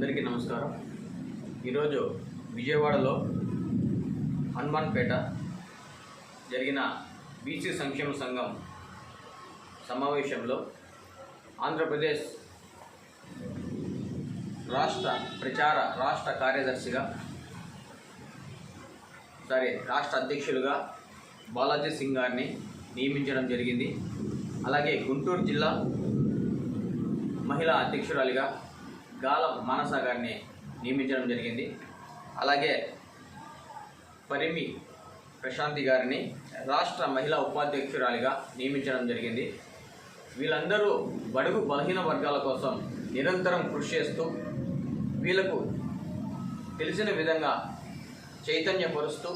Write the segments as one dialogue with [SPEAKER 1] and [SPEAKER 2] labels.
[SPEAKER 1] అందరికీ నమస్కారం. ఈరోజు విజయవాడలో హనుమాన్పేట జరిగిన బీసీ సంక్షేమ సంఘం సమావేశంలో ఆంధ్రప్రదేశ్ రాష్ట్ర ప్రచార రాష్ట్ర కార్యదర్శిగా సరే రాష్ట్ర అధ్యక్షులుగా బాలాజీ సింగ్ గారిని నియమించడం జరిగింది. అలాగే గుంటూరు జిల్లా మహిళా అధ్యక్షురాలిగా గాలం మానస గారిని నియమించడం జరిగింది. అలాగే పరిమి ప్రశాంతి గారిని రాష్ట్ర మహిళా ఉపాధ్యక్షురాలిగా నియమించడం జరిగింది. వీళ్ళందరూ బడుగు బలహీన వర్గాల కోసం నిరంతరం కృషి చేస్తూ వీళ్ళకు తెలిసిన విధంగా చైతన్యపరుస్తూ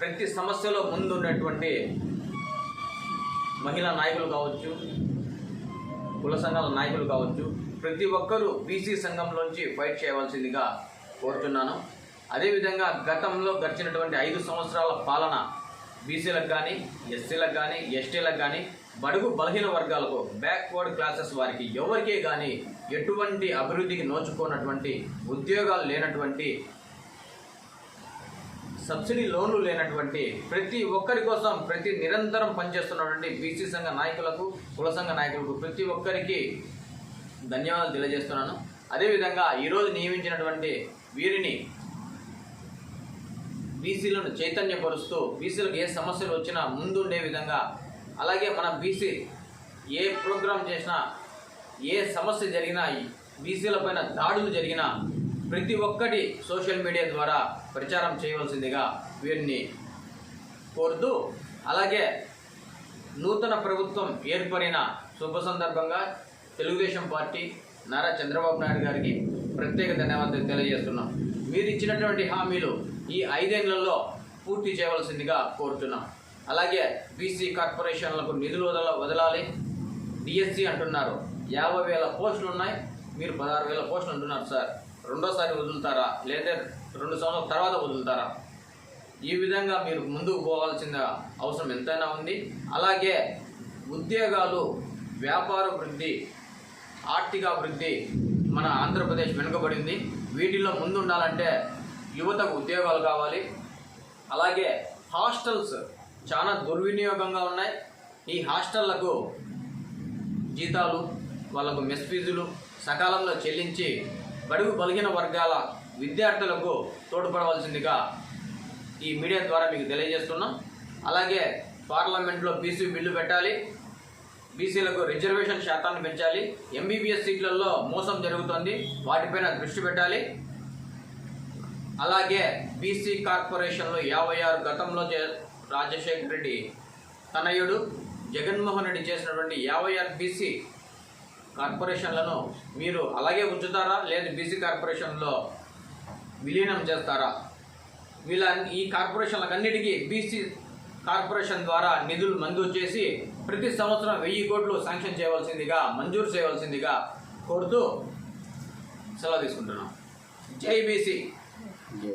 [SPEAKER 1] ప్రతి సమస్యలో ముందున్నటువంటి మహిళా నాయకులు కావచ్చు కుల సంఘాల నాయకులు కావచ్చు ప్రతి ఒక్కరూ బీసీ సంఘంలోంచి ఫైట్ చేయవలసిందిగా కోరుతున్నాను. అదేవిధంగా గతంలో గడిచినటువంటి ఐదు సంవత్సరాల పాలన బీసీలకు కానీ ఎస్సీలకు కానీ ఎస్టీలకు కానీ బడుగు బలహీన వర్గాలకు బ్యాక్వర్డ్ క్లాసెస్ వారికి ఎవరికే కానీ ఎటువంటి అభివృద్ధికి నోచుకోనటువంటి ఉద్యోగాలు లేనటువంటి సబ్సిడీ లోన్లు లేనటువంటి ప్రతి ఒక్కరి కోసం ప్రతి నిరంతరం పనిచేస్తున్నటువంటి బీసీ సంఘ నాయకులకు కుల సంఘ నాయకులకు ప్రతి ఒక్కరికి ధన్యవాదాలు తెలియజేస్తున్నాను. అదేవిధంగా ఈరోజు నియమించినటువంటి వీరిని బీసీలను చైతన్యపరుస్తూ బీసీలకు ఏ సమస్యలు వచ్చినా ముందుండే విధంగా అలాగే మన బీసీ ఏ ప్రోగ్రాం చేసినా ఏ సమస్య జరిగినా బీసీల పైన దాడులు జరిగినా ప్రతి ఒక్కటి సోషల్ మీడియా ద్వారా ప్రచారం చేయవలసిందిగా వీరిని కోరుతూ అలాగే నూతన ప్రభుత్వం ఏర్పడిన శుభ సందర్భంగా తెలుగుదేశం పార్టీ నారా చంద్రబాబు నాయుడు గారికి ప్రత్యేక ధన్యవాదాలు తెలియజేస్తున్నాం. మీరు ఇచ్చినటువంటి హామీలు ఈ ఐదేళ్ళలో పూర్తి చేయవలసిందిగా కోరుతున్నాం. అలాగే బీసీ కార్పొరేషన్లకు నిధులు వదల వదలాలి. డిఎస్సి అంటున్నారు. యాభై వేల పోస్టులు ఉన్నాయి మీరు పదహారు వేల పోస్టులు అంటున్నారు సార్. రెండోసారి వదులుతారా? లేదా రెండు సంవత్సరాల తర్వాత వదులుతారా? ఈ విధంగా మీరు ముందుకు పోవాల్సిన అవసరం ఎంతైనా ఉంది. అలాగే ఉద్యోగాలు వ్యాపార వృద్ధి ఆర్థికాభివృద్ధి మన ఆంధ్రప్రదేశ్ వెనుకబడింది. వీటిల్లో ముందుండాలంటే యువతకు ఉద్యోగాలు కావాలి. అలాగే హాస్టల్స్ చాలా దుర్వినియోగంగా ఉన్నాయి. ఈ హాస్టళ్ళకు జీతాలు వాళ్ళకు మెస్ ఫీజులు సకాలంలో చెల్లించి బడుగు బలిగిన వర్గాల విద్యార్థులకు తోడ్పడవలసిందిగా ఈ మీడియా ద్వారా మీకు తెలియజేస్తున్నాం. అలాగే పార్లమెంట్లో బీసీ బిల్లు పెట్టాలి. బీసీలకు రిజర్వేషన్ శాతాన్ని పెంచాలి. ఎంబీబీఎస్ సీట్లలో మోసం జరుగుతుంది. వాటిపైన దృష్టి పెట్టాలి. అలాగే బీసీ కార్పొరేషన్లో యాభై ఆరు గతంలో చే రాజశేఖర రెడ్డి తనయుడు జగన్మోహన్ రెడ్డి చేసినటువంటి యాభై ఆరు బీసీ కార్పొరేషన్లను మీరు అలాగే ఉంచుతారా? లేదా బీసీ కార్పొరేషన్లో విలీనం చేస్తారా? వీళ్ళ ఈ కార్పొరేషన్లకన్నిటికీ బీసీ కార్పొరేషన్ ద్వారా నిధులు మంజూరు చేసి ప్రతి సంవత్సరం వెయ్యి కోట్లు శాంక్షన్ చేయవలసిందిగా మంజూరు చేయవలసిందిగా కోరుతూ సెలవు తీసుకుంటున్నాం. జై బీసీ.
[SPEAKER 2] జై